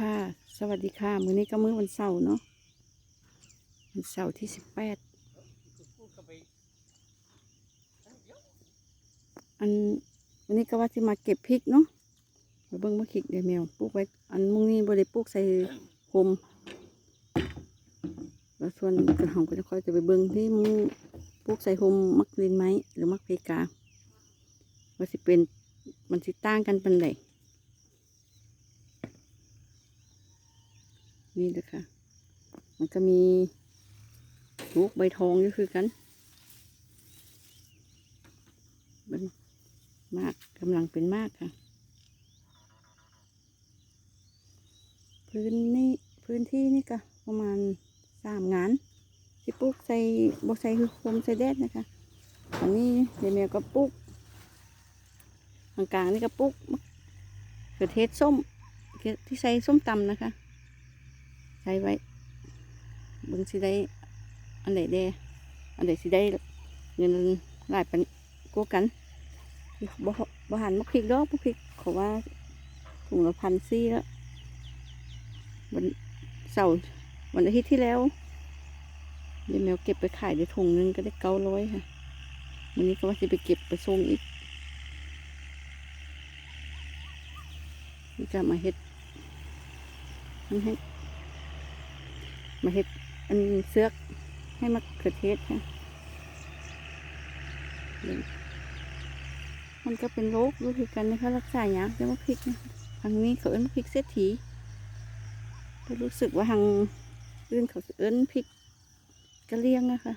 ค่ะ สวัสดีค่ะ มื้อนี้ก็มื้อวันเสาร์เนาะวันเสาร์ที่สิบแปดอันวันนี้ก็ว่าจะมาเก็บพริกเนาะมาเบิ่งมาคิกเดี๋ยวแมวปลูกไว้ อันมุงนี้บ่ได้ปลูกใส่โฮมแล้วส่วนกระหองก็จะค่อยจะไปเบิ่งที่มุงปลูกใส่โฮมมักลินไม้หรือมักเพกาว่าสิเป็นมันสิต่างกันเป็นไดนี่ นี่เลยค่ะ มันก็มีลูกใบทองอยู่คือกันเบิ่งมากกำลังเป็นมากค่ะ พื้นนี่พื้นที่นี่ก็ประมาณสามงานที่ปลูกใส่บกใส่คือโคมใส่แดดนะคะอันนี้เดี๋ยวแมวก็ปลูกกลางๆนี่ก็ปลูกมะเขือเทศส้มที่ใส่ส้มตำนะคะ ใส่ไว้เบิ่งสิได้ อันไหนแดอันไหนสิได้เงินหลายปันกูกันบ่บ่หันมักพริกดอกมักพริกเขาว่าถุงละพันซี่แล้ววันเสาร์วันอาทิตย์ที่แล้วเดี๋ยวแมวเก็บไปขายได้ถุงนึงก็ได้เก้าร้อยค่ะวันนี้ก็ว่าจะไปเก็บไปส่งอีกนี่ก็มาเฮ็ดมันให้ มาเฮ็ดอันเสือกให้มะเขือเทศค่ะมันก็เป็นโรครู้คือกันนะคะรักษาอย่ากแต่ว่าพริกนะทางนี้เขาเอิ้นว่าพริกเศรษฐีแต่รู้สึกว่าทางอื่นเขาเอิ้นพริกกระเลียงนะคะ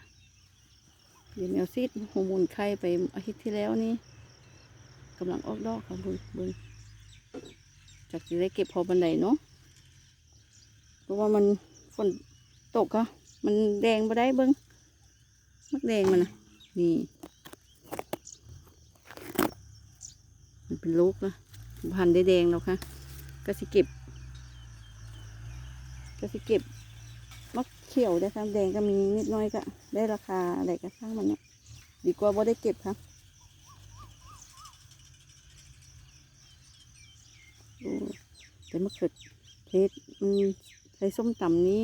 เดี๋ยวแมวซีดฮอร์โมนไข่ไปอาทิตย์ที่แล้วนี่กำลังออกดอกค่ะบุญบุญจากจะได้เก็บพอบันไดเนาะเพราะว่ามันฝน ตกอะมันแดงบ่ได้เบิ้งมักแดงมันนะนี่ มันเป็นลูกนะพันธ์ได้แดงแล้วค่ะ ก็สิเก็บ ก็สิเก็บมักเขียวได้ค่ะแดงก็มีนิดน้อยก็ ได้ราคาอะไรก็ช่างมันเนี่ยดีกว่าบ่ได้เก็บค่ะดูแต่มะเขือเทศมันใส่ส้มตำนี้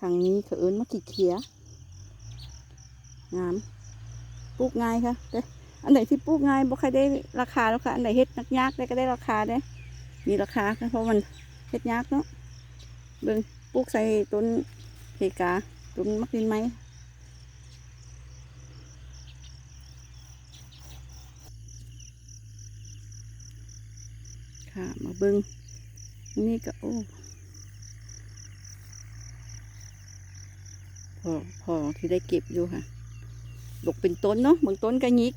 ทางนี้เขาเอิ้นมะขีเขียงามปลูกง่ายค่ะแต่อันไหนที่ปลูกง่ายบ่ใครได้ราคาแล้วค่ะ อันไหนเฮ็ดนักยากได้ก็ได้ราคาได้ มีราคาค่ะเพราะมันเฮ็ดยากเนาะเบิ่งปลูกใส่ต้นเพกาต้นมักดินไหมค่ะมาเบิงนี่ก็โอ้ พอพอที่ได้เก็บอยู่ค่ะดกเป็นต้นเนาะบางต้นก็ยิก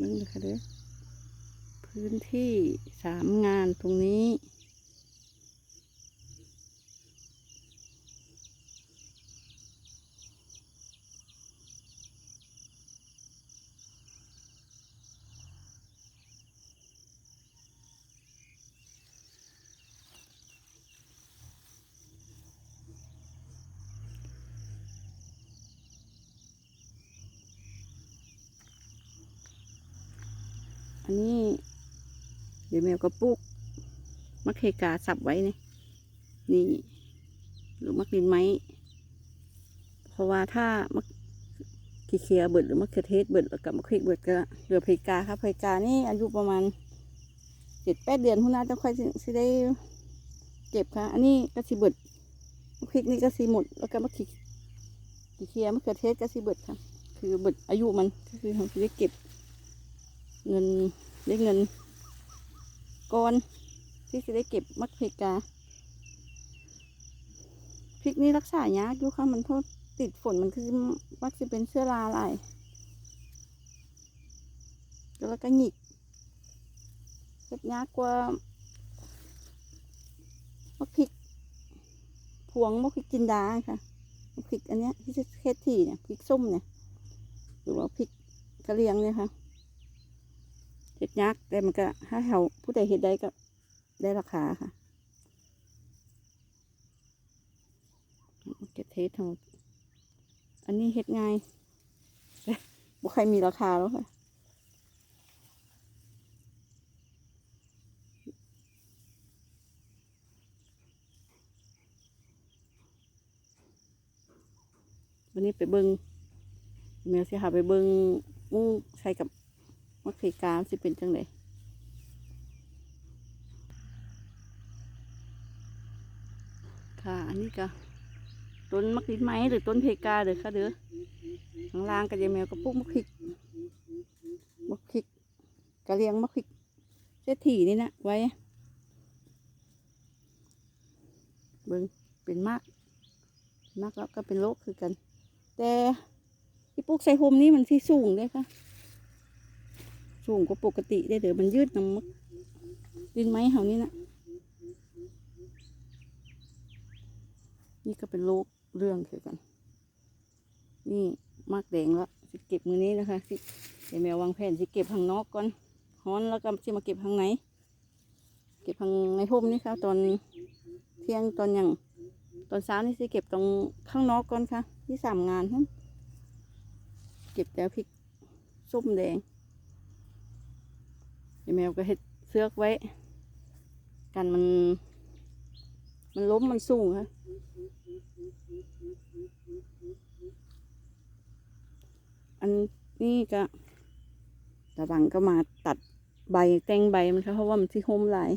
มึงเลยค่ะเด้อพื้นที่สามงานตรงนี้ อันนี้ เดี๋ยวแมวก็ปลูกมะเขกาสับไว้นี่นี่หรือมะกรินไม้ เพราะว่าถ้ามะขีเคียเบิดหรือมะเขือเทศเบิดกับมะเขือเบิดก็เหลือเพกาครับเพกานี่อายุประมาณเจ็ดแปดเดือนหุ่นน่าจะค่อยสิได้เก็บค่ะ อันนี้ก็สิเบิดมะพริกนี่ก็สิหมด แล้วก็มะขีขีเคียมะเขือเทศก็สิเบิดค่ะ คือเบิดอายุมันก็คือเราจะได้เก็บ เงินได้เงินก้อนที่จะได้เก็บมักเพกาพริกนี่รักษายากอยู่ค่ะมันเพราะติดฝนมันคือมักจะเป็นเชื้อราหลายแล้วก็หงิกเก็บยากกว่ามักพริกพวงมักพริกจินดาค่ะมักพริกอันเนี้ยที่จะเคสที่เนี่ยพริกส้มเนี่ยหรือว่าพริกกระเหรียงเนี่ยค่ะ เห็ดยักษ์แต่มันก็ถ้าเขาผู้ใดเห็ดได้ก็ได้ราคาค่ะเก็บเทสทั้งหมดอันนี้เห็ดง่ายบ่ใครมีราคาแล้วค่ะวันนี้ไปเบิงแมวสิหาไปเบิงหมูใส่กับ มะเขือกามสิเป็นจังไดค่ะ อันนี้ก็ต้นมะขิดไม้หรือต้นเพกาเด้อค่ะเด้อข้างล่างก็ยายแมวก็ปลูกมะขิกมะขิกกะเลียงมะขิกเศรษฐีนี่นะไว้เบิงเป็นมาก มากแล้วก็เป็นโรคคือกัน แต่ที่ปลูกใส่โฮมนี้มันที่สูงเด้ค่ะ สูงกว่าปกติได้เดี๋ยวมันยืดน้ำมักดินไม้เฮานี่นะนี่ก็เป็นโรคเรื่องคือกัน นี่มากแดงแล้วสิเก็บมือนี้นะคะสิเดี๋ยวแมววางแผนสิเก็บข้างนอกก่อนฮ้อนแล้วก็สิมาเก็บข้างในเก็บข้างในโฮมนี่ค่ะตอนเที่ยงตอนหยังตอนเช้านี่สิเก็บตรงข้างนอกก่อนค่ะ ที่สามงานเก็บแต่พริกส้มแดง แมวก็เห็ดเสือกไว้ กันมัน มันล้มมันสูงค่ะอันนี้ก็ตะบังก็มาตัดใบแต่งใบมันค่ะเพราะว่ามันที่โฮมหลาย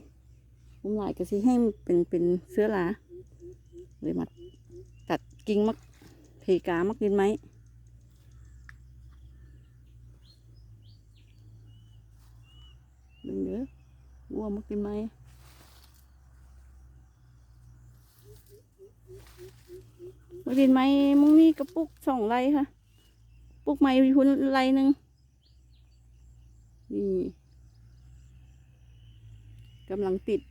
โฮมหลายก็สิให้เป็นเป็นเสื้อหลาเลยมาตัดกิ่งมักเพกามักดินไห มดึงเด้อวัวมักดินไหมมักดินไหมมุงนี่กระปุกสองไรค่ะ ปุกไม้หุ่นไรหนึ่งนี่กำลังติด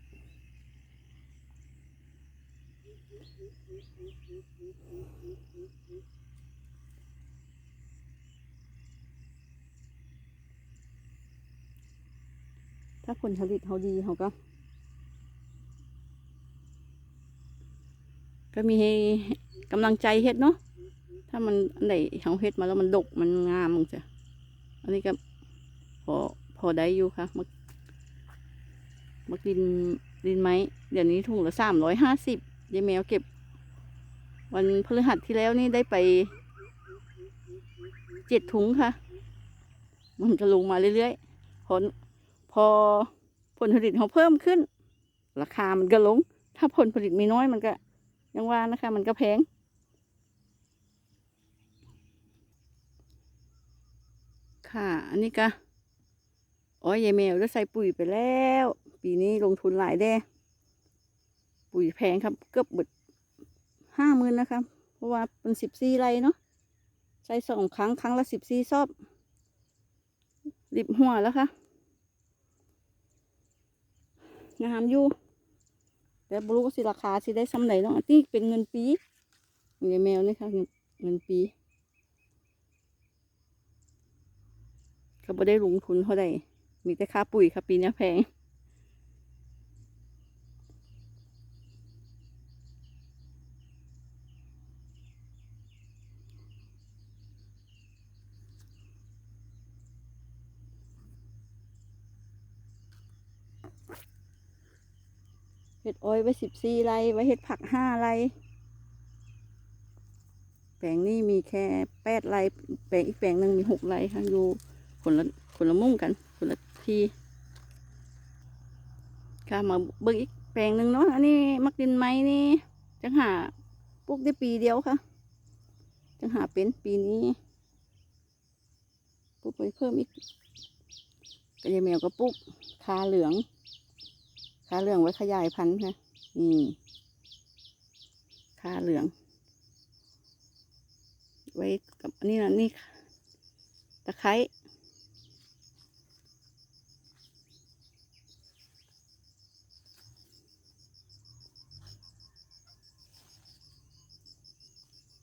ถ้าผลผลิตเขาดีเขาก็ ก็มีให้กำลังใจเฮ็ดเนาะถ้ามันอันไหนเขาเฮ็ดมาแล้วมันดกมันงามมึงจ้ะอันนี้ก็พอพอได้อยู่ค่ะมักมักดินดินไม้เดี๋ยวนี้ถุงละสามร้อยห้าสิบยายแมวเก็บ วันพฤหัสที่แล้วนี่ได้ไปเจ็ดถุงค่ะ มันจะลงมาเรื่อยๆผล พอผลผลิตเขาเพิ่มขึ้น ราคามันก็ลง ถ้าผลผลิตมีน้อยมันก็ยังว่านะคะ มันก็แพงค่ะ อันนี้ก็อ๋อยายแมวได้ใส่ปุ๋ยไปแล้ว ปีนี้ลงทุนหลายแด้ปุ๋ยแพงครับ เกือบเบิดห้าหมื่นนะครับเพราะว่าเป็นสิบสี่ไรเนาะใช้สองครั้งครั้งละสิบสี่ซอบริบหัวแล้วค่ะ งามอยู่แต่บรูก็สิราคาสิได้สำไหนเนาะที่เป็นเงินปีเงี้ยแมวนี่ค่ะเงินเงินปีก็บ่ได้ลงทุนเท่าใดมีแต่ค่าปุ๋ยค่ะปีนี้แพง เห็ดอ้อยไว้สิบสี่ไรไว้เห็ดผักห้าไรแปลงนี้มีแค่แปดไรแปลงอีกแปลงหนึ่งมีหกไรค่ะอยู่คนละคนละมุ่งกันคนละทีค่ะมาเบิ่งอีกแปลงหนึ่งเนาะอันนี้มักดินไม้นี่จังหาปลูกได้ปีเดียวค่ะจังหาเป็นปีนี้ปลูกไปเพิ่มอีกกระยาแมวก็ปลูกคาเหลือง ค่าเหลืองไว้ขยายพันธุ์ค่ะนี่ค่าเหลือง ไว้กับนนี้นะนี่ตะไคร้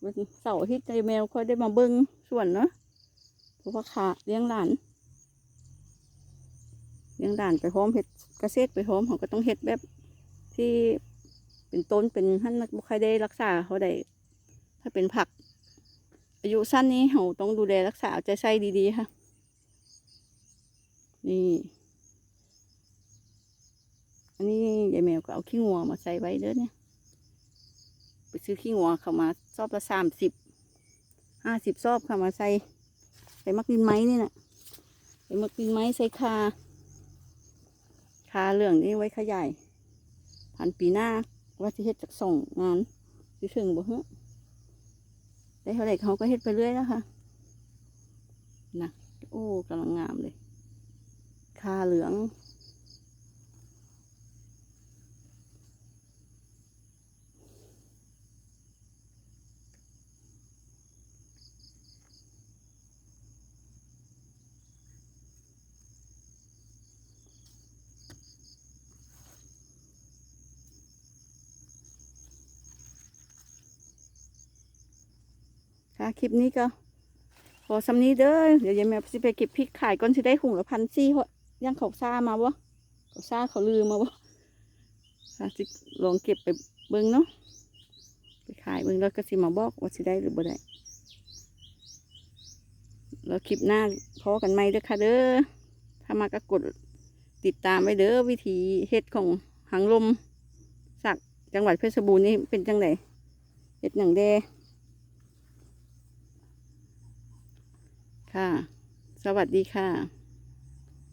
วันเสาร์ที่ใจแมวค่อยได้มาเบิ้งส่วนเนาะเพราะว่าขาเลี้ยงหลานเลี้ยงด่านไปพร้อมเห็ด เกษตรไปพร้อมเขาก็ต้องเห็ดแบบที่เป็นต้นเป็นท่านบุคคลได้รักษาเขาได้ถ้าเป็นผัก อายุสั้นนี้เราต้องดูแลรักษาเอาใจใส่ดีๆค่ะ นี่ อันนี้ยายแมวก็เอาขี้งัวมาใส่ไว้เด้อเนี่ย ไปซื้อขี้งัวเขามาซอบละสามสิบห้าสิบซอบค่ะมาใส่ใส่มักดินไม้นี่นะใส่มักดินไม้ใส่คา คาเหลืองนี่ไว้ขยายพันปีหน้าว่าจะเฮ็ดจากส่งงานสิถึงบ่ฮะได้เท่าไหร่เขาก็เฮ็ดไปเรื่อยแล้วค่ะนะโอ้กำลังงามเลยคาเหลืองะคลิปนี้ก็พอสำนี้เด้อเดี๋ยวยายแมวสิไปเก็บพริกขายก่อนสิได้หุงละพันซี่เหรอย่างเขาซ่ามาบ่เขาซ่าเขาลือมาบ่ค่ะสิลองเก็บไปเบิ่งเนาะไปขายเบิ่งแล้วก็สิมาบอกว่าสิได้หรือบ่ได้แล้วคลิปหน้าพอกันไหมเด้อค่ะเด้อถ้ามาก็กดติดตามไว้เด้อวิธีเฮ็ดของหางลมสักจังหวัดเพชรบูรณ์นี่เป็นจังไดเฮ็ดหนังแด ค่ะ สวัสดีค่ะ